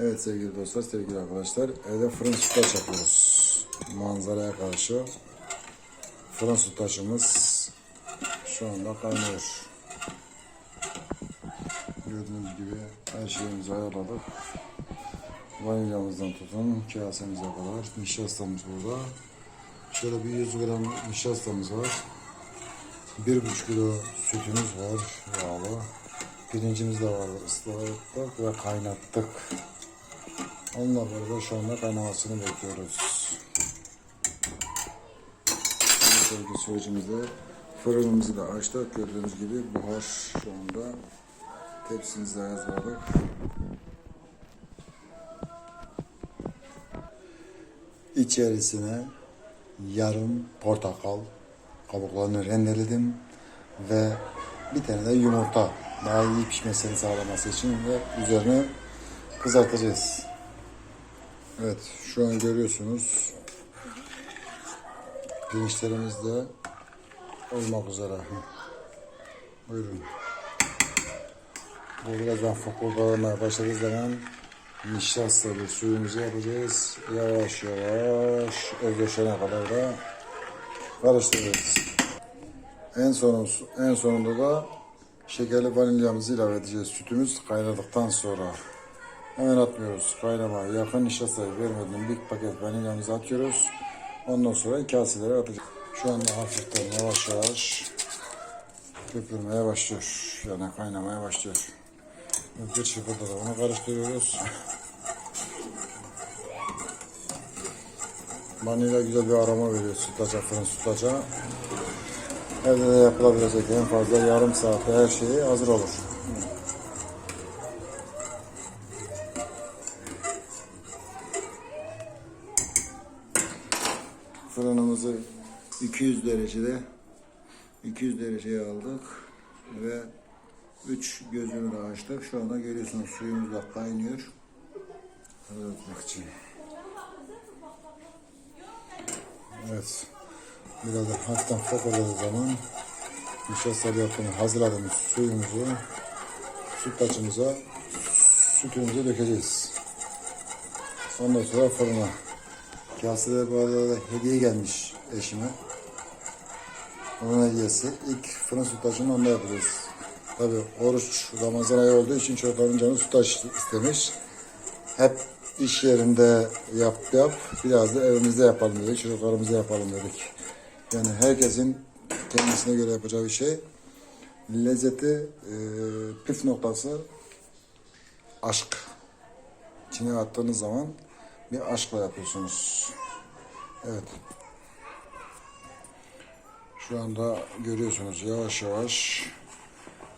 Evet sevgili dostlar, sevgili arkadaşlar. Evde fırın sütlaç yapıyoruz. Manzaraya karşı. Fırın sütlaçımız şu anda kaynıyor. Gördüğünüz gibi her şeyimizi ayarladık. Vanilyamızdan tutun kasemize kadar. Nişastamız burada. Şöyle bir 100 gram nişastamız var. 1,5 kilo sütümüz var yağlı. Pirincimiz de var ıslattık ve kaynattık. Onunla beraber şu anda kaynamasını bekliyoruz. Şimdi sürecimizde fırınımızı da açtık. Gördüğünüz gibi buhar şu anda tepsimizde hazırladık. İçerisine yarım portakal kabuklarını rendeledim ve bir tane de yumurta daha iyi pişmesini sağlaması için ve üzerine kızartacağız. Evet şu an görüyorsunuz pirinçlerimiz de olmak üzere. Buyurun. Bu birazdan fokurdalamaya başladığı zaman nişastalı suyumuzu yapacağız. Yavaş yavaş özleşene kadar da karıştıracağız. En son en sonunda da şekerli vanilyamızı ilave edeceğiz. Sütümüz kaynadıktan sonra. Hemen atmıyoruz. Kaynamaya yakın nişastayı vermeden bir paket vanilyamızı atıyoruz. Ondan sonra kaselere atacağız. Şu anda hafiften yavaş yavaş köpürmeye başlıyor. Yani kaynamaya başlıyor. Bir çırpıda da onu karıştırıyoruz. Vanilya güzel bir aroma veriyor sütlaca, fırın sütlaca. Evde de yapılabilecek en fazla yarım saatte her şey hazır olur. 200 derecede 200 dereceye aldık ve 3 gözünü de açtık. Şu anda görüyorsunuz suyumuz da kaynıyor. Hazırlatmak için. Evet. Biraz da hafiften fokurladığı zaman nişastalı yaptığımız hazırladığımız suyumuzu sütlaçımıza sütümüzü dökeceğiz. Ondan sonra fırına. Kasede bu arada da hediye gelmiş eşime. Onun hediyesi. İlk fırın sütlaçını onda yapacağız. Tabi oruç Ramazan ayı olduğu için çocukların canı sütlaç istemiş. Hep iş yerinde yap yap, biraz da evimizde yapalım dedik, çocuklarımızda yapalım dedik. Yani herkesin kendisine göre yapacağı bir şey. Lezzeti, e, püf noktası aşk. İçine attığınız zaman bir aşkla yapıyorsunuz. Evet. Şu anda görüyorsunuz yavaş yavaş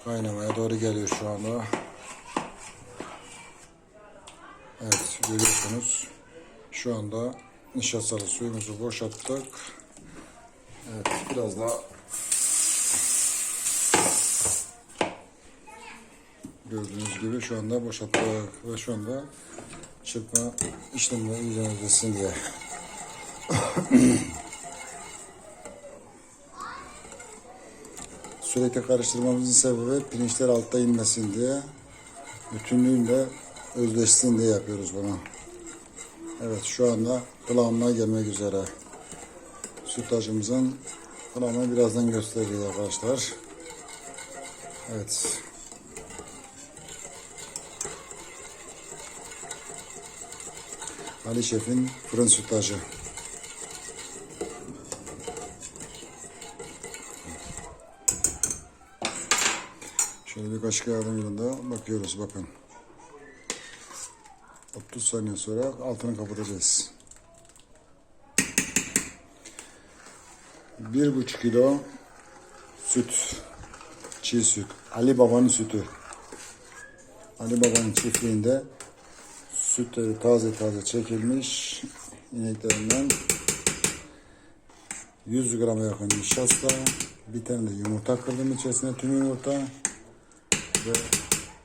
kaynamaya doğru geliyor şu anda. Evet görüyorsunuz. Şu anda nişastalı suyumuzu boşalttık. Evet biraz daha gördüğünüz gibi şu anda boşalttık ve şu anda çırpma işlemleri iyice diye. Sürekli karıştırmamızın sebebi pirinçler altta inmesin diye bütünlüğünde özleşsin diye yapıyoruz bunu. Evet şu anda kıvamına gelmek üzere. Sütlacımızın kıvamını birazdan göstereceğiz arkadaşlar. Evet. Ali Şef'in fırın sütlacı. Şöyle bir kaşık yardımıyla bakıyoruz bakın. 30 saniye sonra altını kapatacağız. Bir buçuk kilo süt, çiğ süt, Ali Baba'nın sütü. Ali Baba'nın çiftliğinde sütleri taze taze çekilmiş ineklerinden 100 grama yakın nişasta, bir tane de yumurta kırdım içerisine tüm yumurta size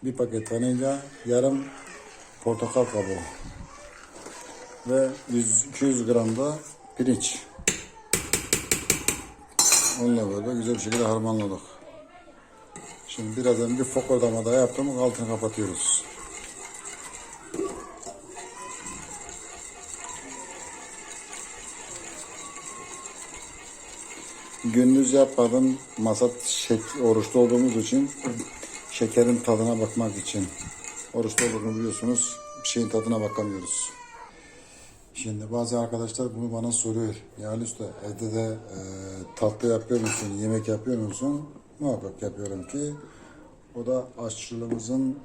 bir paket vanilya, yarım portakal kabuğu ve 100-200 gram da pirinç. Onunla böyle güzel bir şekilde harmanladık. Şimdi birazdan bir fokordama daha yaptım. Altını kapatıyoruz. Gündüz yapmadım. Masa şek, oruçta olduğumuz için şekerin tadına bakmak için. Oruçta olduğunu biliyorsunuz. Bir şeyin tadına bakamıyoruz. Şimdi bazı arkadaşlar bunu bana soruyor. Ya Ali Usta evde de e, tatlı yapıyor musun, yemek yapıyor musun? Muhakkak yapıyorum ki o da aşçılığımızın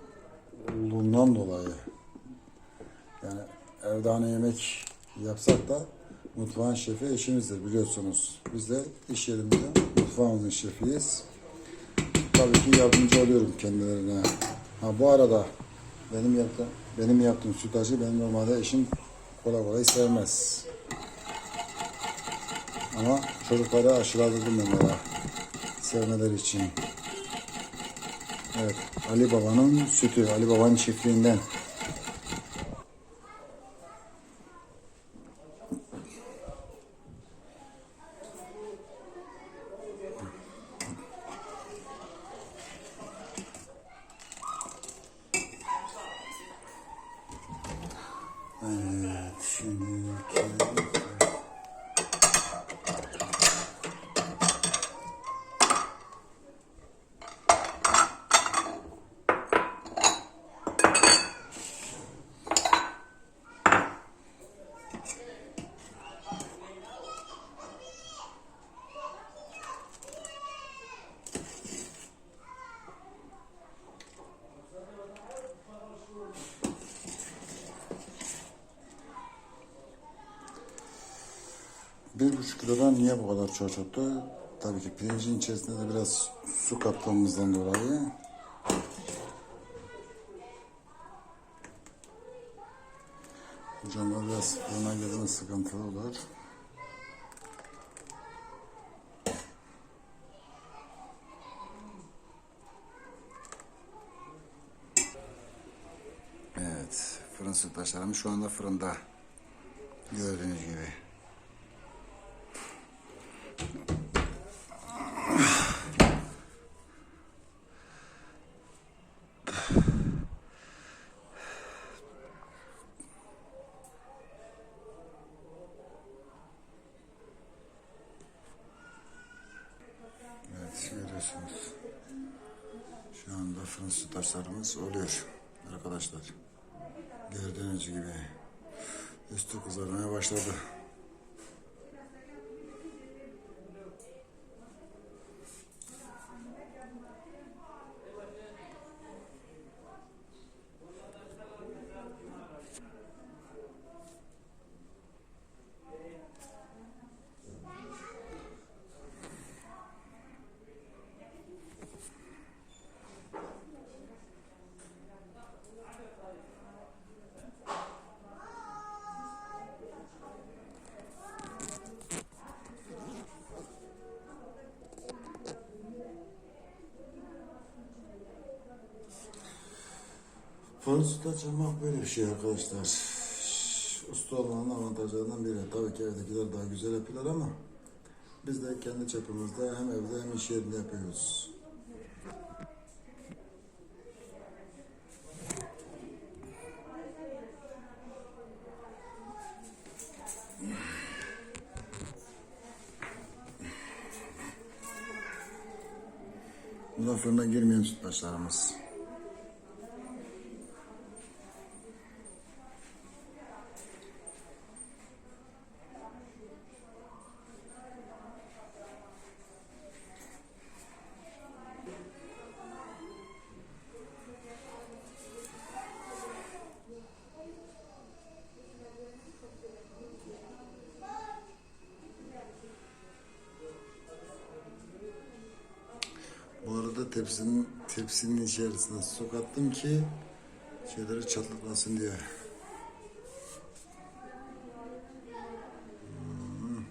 olduğundan dolayı. Yani evde hani yemek yapsak da mutfağın şefi eşimizdir biliyorsunuz. Biz de iş yerimizde mutfağımızın şefiyiz. Tabii ki yardımcı oluyorum kendilerine. Ha bu arada benim yaptığım benim yaptığım sütlacı benim normalde eşim kolay kolay sevmez. Ama çocukları aşıladım onlara sevmeleri için. Evet, Ali Baba'nın sütü, Ali Baba'nın çiftliğinden. Evet, şimdi Bir buçuk kilodan niye bu kadar çok çıktı? Tabii ki pirincin içerisinde de biraz su kattığımızdan dolayı. Hocam o biraz fırına gelme sıkıntılı olur. Evet, fırın sütlaçlarımız şu anda fırında. Gördüğünüz gibi. Evet görüyorsunuz. Şu anda fırın sütlaçlarımız oluyor arkadaşlar. Gördüğünüz gibi üstü kızarmaya başladı. Sütlaç yapmak böyle bir şey arkadaşlar. Usta olmanın avantajlarından biri. Tabii ki evdekiler daha güzel yapıyorlar ama biz de kendi çapımızda hem evde hem iş yerinde yapıyoruz. Bu da fırına girmeyen sütlaçlarımız. Tepsinin tepsinin içerisine su kattım ki şeyleri çatlatmasın diye. Hmm.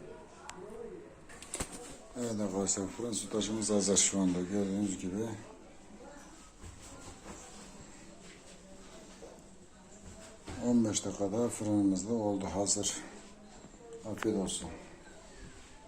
Evet arkadaşlar fırın sütlaçımız hazır şu anda gördüğünüz gibi. Dakikada fırınımızda oldu hazır. Afiyet olsun.